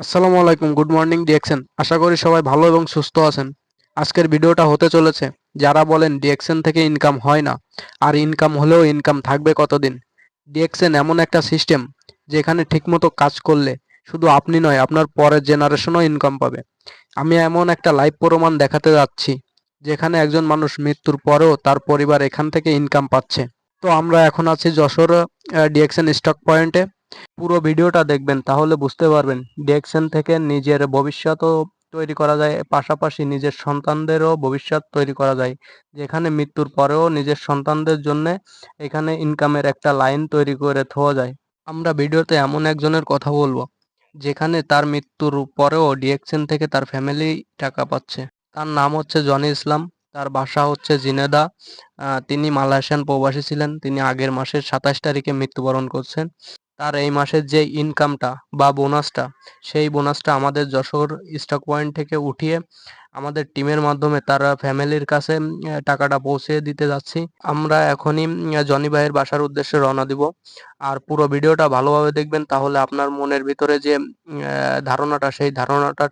আসসালামু আলাইকুম, good morning ডিএক্সেন আশা করি সবাই ভালো এবং সুস্থ আছেন। আজকের ভিডিওটা হতে চলেছে, যারা বলেন ডিএক্সেন থেকে ইনকাম হয় না, আর ইনকাম হলেও ইনকাম থাকবে কতদিন? ডিএক্সেন এমন একটা সিস্টেম যেখানে ঠিকমতো কাজ করলে শুধু আপনি নয়, আপনার পরের জেনারেশনও ইনকাম পাবে। আমি এমন একটা লাইভ প্রমাণ দেখাতে যাচ্ছি, যেখানে একজন মানুষ মৃত্যুর পরেও তার পরিবার এখান থেকে ইনকাম পাচ্ছে। তো আমরা এখন আছি যশোর ডিএক্সেন স্টক পয়েন্টে পুরো ভিডিওটা দেখবেন, তাহলে বুঝতে পারবেন ডিএক্সেন থেকে নিজের ভবিষ্যতও তৈরি করা যায়, পাশাপাশি নিজের সন্তানদেরও ভবিষ্যৎ তৈরি করা যায়। যেখানে মৃত্যুর পরেও নিজের সন্তানদের জন্য এখানে ইনকামের একটা লাইন তৈরি করে থোয়া যায়। আমরা ভিডিওতে এমন একজনের কথা বলব, যেখানে তার মৃত্যুর পরেও ডিএক্সেন থেকে তার ফ্যামিলি টাকা পাচ্ছে। তার নাম হচ্ছে জনি ইসলাম, তার বাসা হচ্ছে জিনেদা তিনি মালয়েশিয়ান প্রবাসী ছিলেন, তিনি আগের মাসের সাতাশ তারিখে মৃত্যুবরণ করছেন। তার এই মাসের যে ইনকামটা বা বোনাসটা সেই বোনাসটা আমাদের যশোর স্টক পয়েন্ট থেকে উঠিয়ে আমাদের টিমের মাধ্যমে তার ফ্যামিলির কাছে টাকাটা পৌঁছে দিতে যাচ্ছি। আমরা এখনই জনি ভাইয়ের বাসার উদ্দেশ্যে রওনা দিব। আর পুরো ভিডিওটা ভালোভাবে দেখবেন, তাহলে আপনার মনের ভিতরে যে ধারণাটা, সেই ধারণাটা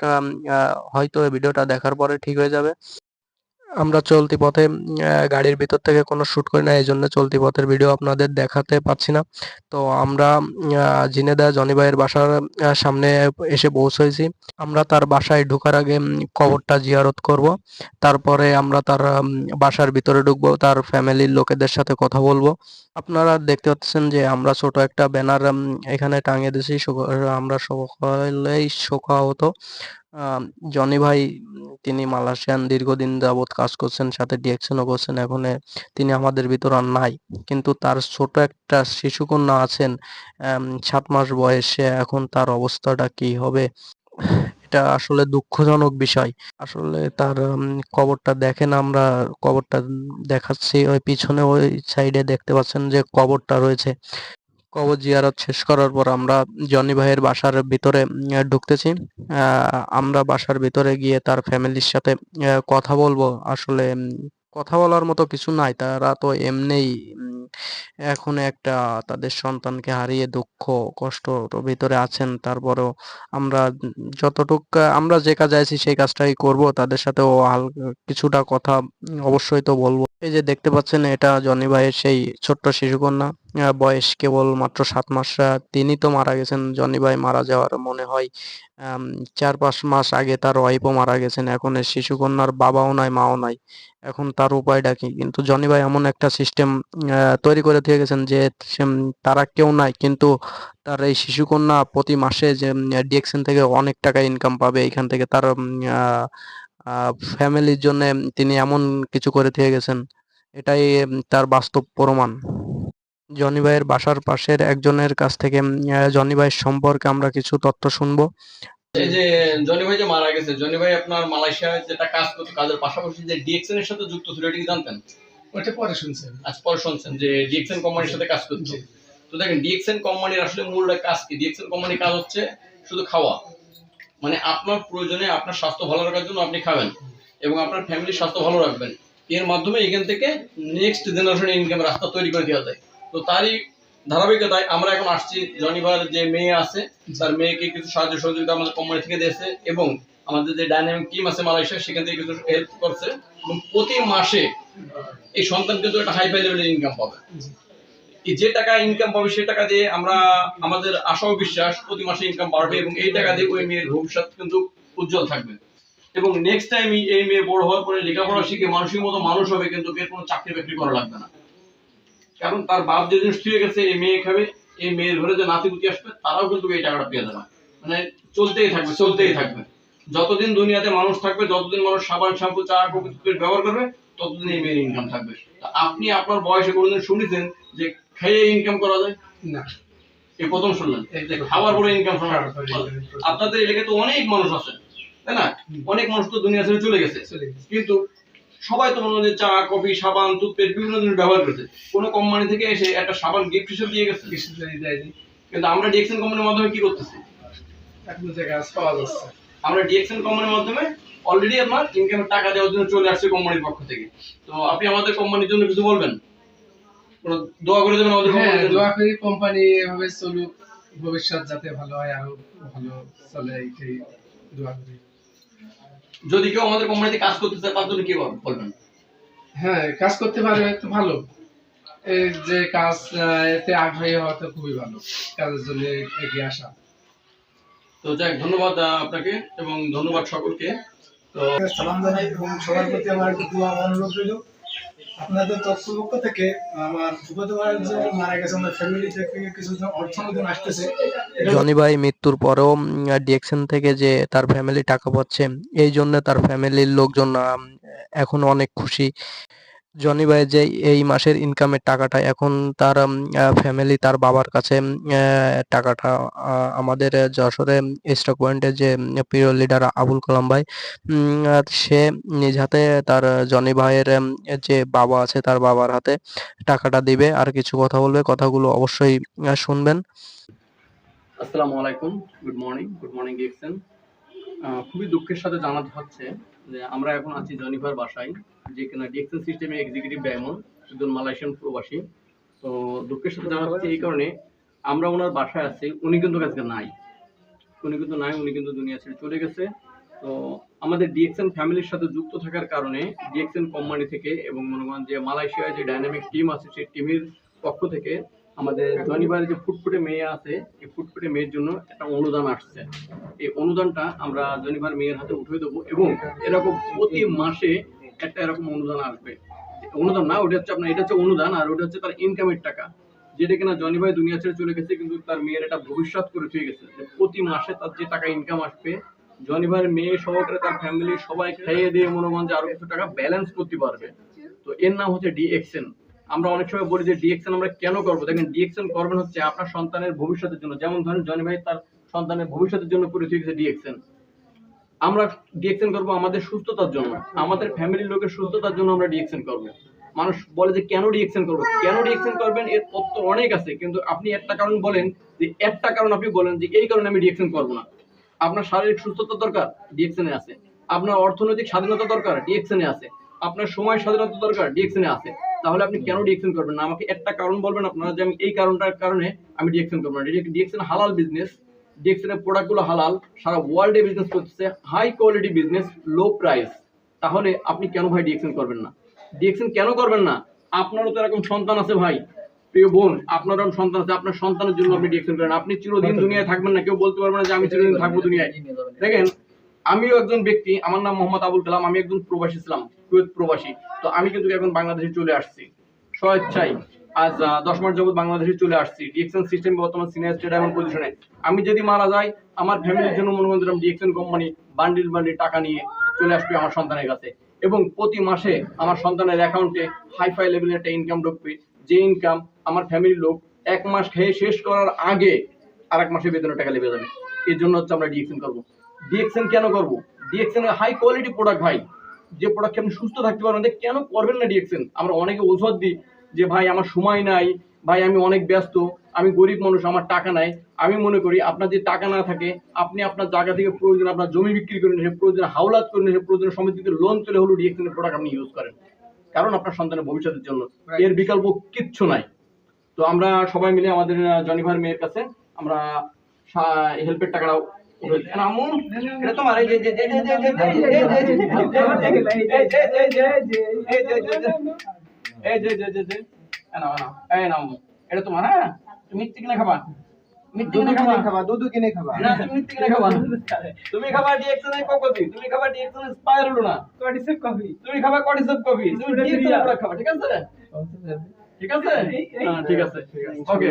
হয়তো ভিডিওটা দেখার পরে ঠিক হয়ে যাবে। আমরা চলতি পথে গাড়ির ভিতর থেকে কোনো শ্যুট করি না, এই জন্য চলতি পথের ভিডিও আপনাদের দেখাতে পাচ্ছি না। তো আমরা জিনেদা, জনি ভাইয়ের বাসার সামনে এসে পৌঁছেছি আমরা তার বাসায় ঢোকার আগে কবরটা জিয়ারত করব। তারপরে আমরা তার বাসার ভিতরে ঢুকবো, তার ফ্যামিলির লোকেদের সাথে কথা বলব। আপনারা দেখতে পাচ্ছেন যে আমরা ছোট একটা ব্যানার এখানে টাঙিয়ে দিয়েছি। আমরা সকলেই শোকাহত। জনি ভাই, তিনি মালয়েশিয়ান দীর্ঘদিন যাবৎ কাজ করছেন, সাথে ডিএকশনও করছেন, এখন তিনি আমাদের ভিতর আর নাই। কিন্তু তার ছোট একটা শিশুকন্যা আছেন সাত মাস বয়সে, এখন তার অবস্থাটা কি হবে? এটা আসলে দুঃখজনক বিষয়। আসলে তার কবরটা দেখেন আমরা, কবরটা দেখাচ্ছি ওই পিছনে, ওই সাইডে দেখতে পাচ্ছেন যে কবরটা রয়েছে। কবর জিয়ারত শেষ করার পর আমরা জনি ভাইয়ের বাসার ভিতরে ঢুকতেছি। আমরা বাসার ভিতরে গিয়ে তার ফ্যামিলির সাথে কথা বলব। আসলে কথা বলার মতো কিছু নাই। তারা তো এমনিই এখন একটা তাদের সন্তানকে হারিয়ে দুঃখ, কষ্ট ভিতরে আছেন। তারপরেও আমরা যতটুক, আমরা যে কাজে আছি সেই কাজটাই করব। তাদের সাথেও কিছুটা কথা অবশ্যই তো বলব। এই যে দেখতে পাচ্ছেন এটা জনি ভাইয়ের সেই ছোট্ট শিশুকন্যা। আহ, বয়স কেবল মাত্র সাত মাস তিনি তো মারা গেছেন জনি ভাই মারা যাওয়ার মনে হয় চার পাঁচ মাস আগে তার ওয়াইফও মারা গেছেন এখন এই শিশুকন্যার বাবাও নাই মাও নাই এখন তার উপায়টা কি? কিন্তু জনি ভাই এমন একটা সিস্টেম তৈরি করে দিয়ে গেছেন যে তারা কেউ নাই কিন্তু তার এই শিশুকন্যা প্রতি মাসে যে ডিএকশন থেকে অনেক টাকা ইনকাম পাবে এখান থেকে তার ফ্যামিলির জন্য তিনি এমন কিছু করে দিয়ে গেছেন। এটাই তার বাস্তব প্রমাণ। জনি ভাইয়ের বাসার পাশের একজনের কাছ থেকে জনি ভাইয়ের সম্পর্কে আমরা কিছু তথ্য শুনব। এই যে জনি ভাই যে মারা গেছে জনি ভাই আপনার মালয়েশিয়ায় যেটা কাজ করতো কাজের পাশাপাশি যে ডিএক্সএন এর সাথে যুক্ত ছিল এটা কি জানতেন? ওটা পরে শুনছেন। আজ পরে শুনছেন যে ডিএক্সএন কোম্পানির সাথে কাজ করতো। জি। তো দেখেন ডিএক্সএন কোম্পানির আসলে মূল কাজ কি? ডিএক্সএন কোম্পানির কাজ হচ্ছে শুধু খাওয়া। মানে আপনার প্রয়োজনে আপনার স্বাস্থ্য ভালো রাখার জন্য আপনি খাবেন এবং আপনার ফ্যামিলির স্বাস্থ্য ভালো রাখবেন। এর মাধ্যমে এখান থেকে নেক্সট জেনারেশন ইনকামের রাস্তা তৈরি করে দেওয়া যায়। তো তারই ধারাবাহিকতায় আমরা এখন আসছি জনিবার যে মেয়ে আছে, তার মেয়েকে কিছু সাহায্য সহযোগিতা আমাদের কোম্পানি থেকে দিয়েছে এবং আমাদের যে ডাইনামিক টিম আছে মালয়েশিয়া, সেখান থেকে কিছু হেল্প করছে এবং প্রতি মাসে এই সন্তান কিন্তু একটা হাই ফাই লেভেলের ইনকাম পাবে। যে টাকা ইনকাম পাবে সে টাকা দিয়ে আমরা আমাদের আশা ও বিশ্বাস প্রতি মাসে ইনকাম বাড়বে এবং এই টাকা দিয়ে ওই মেয়ের ভবিষ্যৎ কিন্তু উজ্জ্বল থাকবে। এবং নেক্সট টাইম এই মেয়ে বড় হওয়ার পরে লেখাপড়া শিখে মানুষের মতো মানুষ হবে কিন্তু এর কোনো চাকরি বাকরি করা লাগবে না। কারণ তার বাপ যে জিনিস গেছে, এই মেয়ে খাবে, এই মেয়ের ঘরে যে নাতি নাতিপুতি আসবে, তারাও কিন্তু এই টাকাটা পেয়ে যাবে। মানে চলতেই থাকবে চলতেই থাকবে। যতদিন দুনিয়াতে মানুষ থাকবে, যতদিন মানুষ সাবান, শ্যাম্পু, চা টুথপেস্ট ব্যবহার করবে, ততদিন এই মেয়ের ইনকাম থাকবে। আপনি আপনার বয়সে কোনোদিন শুনেছেন যে খেয়ে ইনকাম করা যায়? না। এই প্রথম শুনলেন। খাবার পরে ইনকাম। আপনাদের এলাকায় তো অনেক মানুষ আছে তাই না? অনেক মানুষ তো দুনিয়া ছেড়ে চলে গেছে। কিন্তু সবাই তো মনে চা কফি সাবান টুথপেস্ট বিভিন্ন জিনিস ব্যবহার করছে। কোনো কোম্পানি থেকে এসে একটা সাবান গিফট হিসেবে দিয়ে গেছে। কিন্তু আমরা ডিএক্সএন কোম্পানির মাধ্যমে কি করতেছি? আমরা ডিএক্সএন কোম্পানির মাধ্যমে অলরেডি আপনার ইনকামের টাকা দেওয়ার জন্য চলে আসছে কোম্পানির পক্ষ থেকে। তো আপনি আমাদের কোম্পানির জন্য কিছু বলবেন? দোয়া করে দেবেন আমাদের হ্যাঁ দোয়া করি কোম্পানি এভাবে চলুক ভবিষ্যৎ যাতে ভালো হয় আরও ভালো চলে এইটাই দোয়া করি। যদি কেউ আমাদের কোম্পানিতে কাজ করতে চায় তার জন্য কি বলবেন? হ্যাঁ কাজ করতে তো ভালো। এই যে কাজ এতে আগ্রহী হওয়া তো খুবই ভালো কাজের জন্য এগিয়ে আসা। তো যাই ধন্যবাদ আপনাকে এবং ধন্যবাদ সকলকে। তো সালাম জানাই এবং সবার প্রতি আমার একটু দোয়া অনুরোধ রইল। আপনাদের তথ্য পক্ষ থেকে আমার ফুফাতো যে মারা গেছে আমার ফ্যামিলি থেকে কিছু যে অর্থ অনুদান আসতেছে জনি ভাই মৃত্যুর পরেও ডিএকশন থেকে যে তার ফ্যামিলি টাকা পাচ্ছে, এই জন্য তার ফ্যামিলির লোকজন এখন অনেক খুশি। জনি ভাই যে এই মাসের ইনকামের টাকাটা, এখন তার ফ্যামিলি তার বাবার কাছে টাকাটা আমাদের যশোরে স্টক পয়েন্টে যে প্রিয় লিডার আবুল কালাম ভাই সে নিজ হাতে তার জনি ভাইয়ের যে বাবা আছে, তার বাবার হাতে টাকাটা দিবে। আর কিছু কথা বলবে, কথাগুলো অবশ্যই শুনবেন। আসসালামু আলাইকুম। গুড মর্নিং গুড মর্নিং খুবই দুঃখের সাথে জানাতে হচ্ছে আমরা এখন আছি জনিভার বাসায়, যে কিনা ডিএক্সএন সিস্টেমে এক্সিকিউটিভ ডায়মন্ড একজন মালয়েশিয়ান প্রবাসী। তো দুঃখের সাথে জানাচ্ছি এই কারণে আমরা ওনার বাসায় আছি, উনি কিন্তু আজকে নাই। উনি কিন্তু নাই, উনি কিন্তু দুনিয়া ছেড়ে চলে গেছে। তো আমাদের ডিএক্সএন ফ্যামিলির সাথে যুক্ত থাকার কারণে ডিএক্সএন কোম্পানি থেকে এবং মনে করেন যে মালয়েশিয়ায় যে ডাইনামিক টিম আছে, সেই টিমের পক্ষ থেকে আমাদের জনিবারের যে ফুটফুটে মেয়ে আছে এই ফুটফুটে মেয়ের জন্য একটা অনুদান আসছে। এই অনুদানটা আমরা জনিবার মেয়ের হাতে উঠিয়ে দেবো এবং এরকম প্রতি মাসে একটা এরকম অনুদান আসবে। অনুদান না ওটা হচ্ছে আপনার এটা হচ্ছে অনুদান আর ওটা হচ্ছে তার ইনকামের টাকা। যেটা কিনা জনি ভাই দুনিয়া ছেড়ে চলে গেছে কিন্তু তার মেয়ের একটা ভবিষ্যৎ করে থুয়ে গেছে। যে প্রতি মাসে তার যে টাকা ইনকাম আসবে জনি ভাইয়ের মেয়ে সহকারে তার ফ্যামিলি সবাই খাইয়ে দিয়ে মনে করেন যে আরও কিছু টাকা ব্যালেন্স করতে পারবে। তো এর নাম হচ্ছে ডিএক্সএন আমরা অনেক সময় বলি যে ডিএক্সএন আমরা কেন করব দেখেন ডিএক্সএন করবেন হচ্ছে আপনার সন্তানের ভবিষ্যতের জন্য যেমন ধরেন জনি ভাই তার সন্তানের ভবিষ্যতের জন্য করে থুয়ে গেছে ডিএক্সএন আমরা ডিএক্সএন করব আমাদের সুস্থতার জন্য আমাদের ফ্যামিলির লোকের সুস্থতার জন্য আমরা ডিএক্সএন করব মানুষ বলে যে কেন ডিএক্সএন করব কেন ডিএক্সএন করবেন এর তথ্য অনেক আছে কিন্তু আপনি একটা কারণ বলেন যে একটা কারণ আপনি বলেন যে এই কারণে আমি ডিএক্সএন করব না আপনার শারীরিক সুস্থতা দরকার ডিএক্সএনে আছে আপনার অর্থনৈতিক স্বাধীনতা দরকার ডিএক্সএনে আছে আপনার সময় স্বাধীনতা দরকার ডিএক্সএনে আছে তাহলে আপনি কেন ডিএক্সএন করবেন না? আমাকে একটা কারণ বলবেন আপনারা যে আমি এই কারণটার কারণে আমি ডিএক্সএন করব না। ডিএক্সএন হালাল বিজনেস ডিএক্সএন এর প্রোডাক্টগুলো হালাল সারা ওয়ার্ল্ডে বিজনেস করতেছে high quality business low price তাহলে আপনি কেন ভাই ডিএক্সএন করবেন না? ডিএক্সএন কেন করবেন না? আপনারও তো এরকম সন্তান আছে ভাই। প্রিয় বোন আপনার সন্তান আছে আপনার সন্তানের জন্য আপনি ডিএক্সএন করেন। আপনি চিরদিন দুনিয়ায় থাকবেন না কেউ বলতে পারবেন না যে আমি চিরদিন থাকব দুনিয়ায় দেখেন আমিও একজন ব্যক্তি, আমার নাম মোহাম্মদ আবুল কালাম, আমি একজন প্রবাসী ছিলাম, কুয়েত প্রবাসী। তো আমি কিন্তু এখন বাংলাদেশে চলে আসছি। স্বেচ্ছায় আজ দশ মাস যাবত বাংলাদেশে চলে আসছি। ডিএক্সএন সিস্টেম বর্তমান সিনিয়র স্টেট পজিশনে আমি যদি মারা যাই, আমার ফ্যামিলির জন্য মনে করেন ডিএক্সএন কোম্পানি বান্ডিল বান্ডিল টাকা নিয়ে চলে আসবে আমার সন্তানের কাছে। এবং প্রতি মাসে আমার সন্তানের অ্যাকাউন্টে হাইফাই লেভেলের একটা ইনকাম ঢুকবে। যে ইনকাম আমার ফ্যামিলির লোক এক মাস খেয়ে শেষ করার আগে আর এক মাসে বেতনের টাকা লেগে যাবে। এর জন্য হচ্ছে আমরা ডিএক্সএন করব। ডিএক্সএন কেন করব? ডিএক্সএন হাই কোয়ালিটি প্রোডাক্ট ভাই যে প্রোডাক্ট আপনি সুস্থ থাকতে পারবেন কেন করবেন না ডিএক্সএন আমরা অনেকে ঔষধ দিই যে ভাই আমার সময় নাই ভাই আমি অনেক ব্যস্ত আমি গরিব মানুষ আমার টাকা নাই। আমি মনে করি আপনার যে টাকা না থাকে আপনি আপনার জায়গা থেকে প্রয়োজন আপনার জমি বিক্রি করে নিয়ে প্রয়োজন হাওলাত করে নিয়ে প্রয়োজন সমিতি থেকে লোন তুলে হলো ডিএক্সএন প্রোডাক্ট আপনি ইউজ করেন। কারণ আপনার সন্তানের ভবিষ্যতের জন্য। এর বিকল্প কিচ্ছু নাই। তো আমরা সবাই মিলে আমাদের জনিভার মেয়ের কাছে আমরা হেল্পের টাকাটাও উঠে দিই। না, আম্মু, এটা তোমার এই যে যে যে যে যে যে যে যে যে যে যে এ নাও, এ নাও, এই নাও এটা তোমার হ্যাঁ তুমি খাবা মিথ্যে কিনে খাবা খাবা দুধ কিনে খাবা না তুমি কিনে খাবা তুমি খাবা তুমি খাবা ডিএক্সএন স্পাইরুলো না কডিসেপ কফি তুমি খাবা কডিসেপ কফি তুমি ডিএক্সএন প্রোডাক্ট খাবা ঠিক আছে ঠিক আছে হ্যাঁ, ঠিক আছে ওকে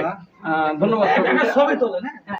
ধন্যবাদ সবই তোলে না